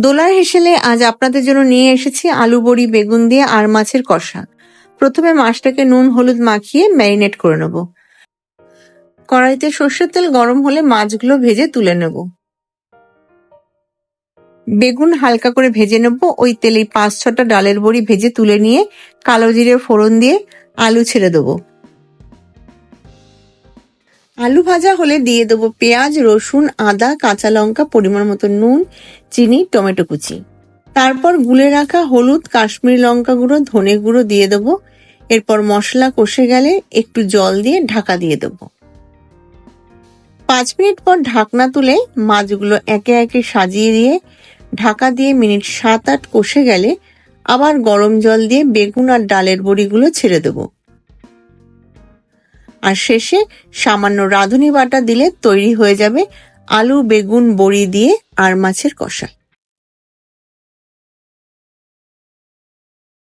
দোলার হেসেলে আজ আপনাদের জন্য নিয়ে এসেছি আলু বড়ি, বেগুন দিয়ে আর মাছের কষা। প্রথমে মাছটাকে নুন, হলুদ মাখিয়ে ম্যারিনেট করে নেব। কড়াইতে সর্ষের তেল গরম হলে মাছগুলো ভেজে তুলে নেব। বেগুন হালকা করে ভেজে নেব। ওই তেলে পাঁচ ছটা ডালের বড়ি ভেজে তুলে নিয়ে কালো জিরে ফোড়ন দিয়ে আলু ছেড়ে দেবো। আলু ভাজা হলে দিয়ে দেবো পেঁয়াজ, রসুন, আদা, কাঁচা লঙ্কা, পরিমাণ মতো নুন, চিনি, টমেটো কুচি। তারপর গুলে রাখা হলুদ, কাশ্মীরি লঙ্কা গুঁড়ো, ধনে গুঁড়ো দিয়ে দেবো। এরপর মশলা কষে গেলে একটু জল দিয়ে ঢাকা দিয়ে দেবো। পাঁচ মিনিট পর ঢাকনা তুলে মাছগুলো একে একে সাজিয়ে দিয়ে ঢাকা দিয়ে মিনিট সাত আট কষে গেলে আবার গরম জল দিয়ে বেগুন আর ডালের বড়িগুলো ছেড়ে দেবো। আর শেষে সামান্য রাঁধুনি বাটা দিলে তৈরি হয়ে যাবে আলু, বেগুন, বড়ি দিয়ে আর মাছের কষা।